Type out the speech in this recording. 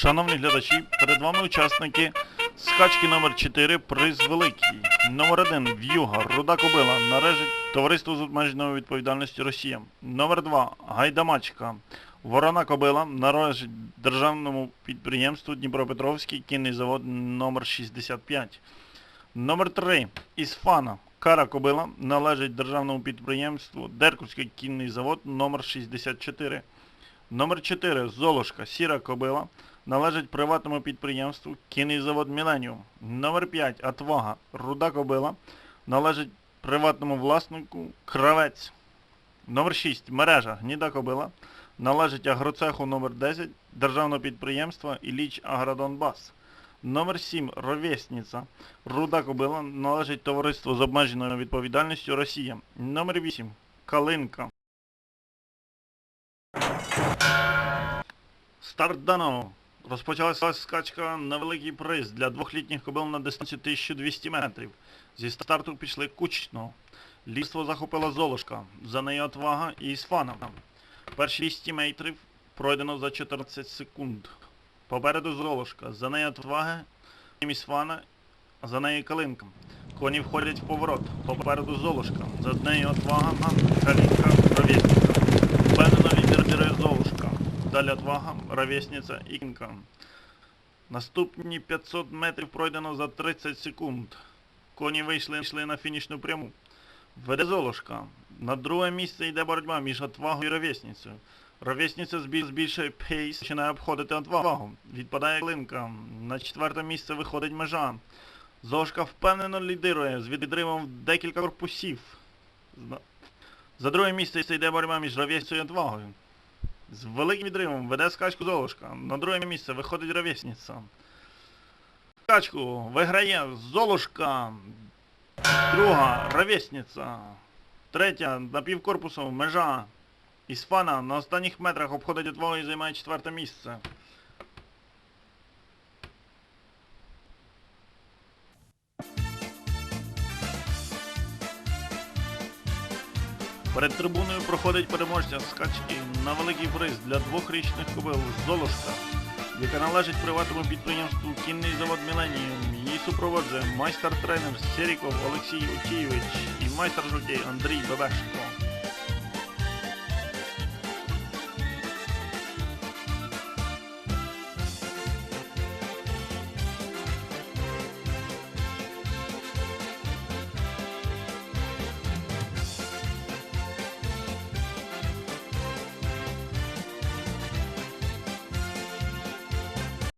Шановні глядачі, перед вами учасники скачки номер 4 приз великий. Номер 1 В'юга, Руда Кобила, належить товариству з обмеженою відповідальністю Росія. Номер 2 Гайдамачка, Ворона Кобила, належить державному підприємству Дніпропетровський кінний завод номер 65. Номер 3 Ісфана, Кара Кобила, належить державному підприємству Дерківський кінний завод номер 64. Номер 4 Золушка, Сіра Кобила, належить приватному підприємству Кінний завод Міленіум. Номер 5 Атвага, Руда Кобила, належить приватному власнику Кравець. Номер 6 Мережа, Гніда Кобила, належить агроцеху номер 10 державного підприємства Іліч Агродонбас. Номер 7 Ровесниця, Руда Кобила, належить товариству з обмеженою відповідальністю Росія. Номер 8 Калинка. Старт дано. Розпочалася скачка на великий приз для двохлітніх кобил на дистанцію 1200 метрів. Зі старту пішли кучно. Лідство захопила Золушка, за нею Отвага і Ісфана. Перші 200 метрів пройдено за 14 секунд. Попереду Золушка, за нею Отвага, Ісфана, за нею Калинка. Коні входять в поворот. Попереду Золушка, за нею Отвага, Калинка, Ровесниця. Впевнено лідер Далі Отвага, Ровесниця і Кінка. Наступні 500 метрів пройдено за 30 секунд. Коні вийшли йшли на фінішну пряму. Веде Золушка. На друге місце йде боротьба між Отвагою і Ровесницею. Ровесниця збільшує пейс, починає обходити Отвагу. Відпадає Клинка. На четверте місце виходить межа. Золушка впевнено лідирує з відривом в декілька корпусів. За друге місце йде боротьба між Ровесницею і Отвагою. З великим відривом веде скачку Золушка. На друге місце виходить Ровесниця. Скачку виграє Золушка. Друга Ровесниця. Третя напівкорпусом межа. Ісфана на останніх метрах обходить Отвагу і займає четверте місце. Перед трибуною проходить переможця скачки на великий приз для двохрічних кобил Золушка, яка належить приватному підприємству Кінний завод Міленіум. Її супроводжує майстер-тренер Сіріков Олексій Утійович і майстер жокей Андрій Бебешко.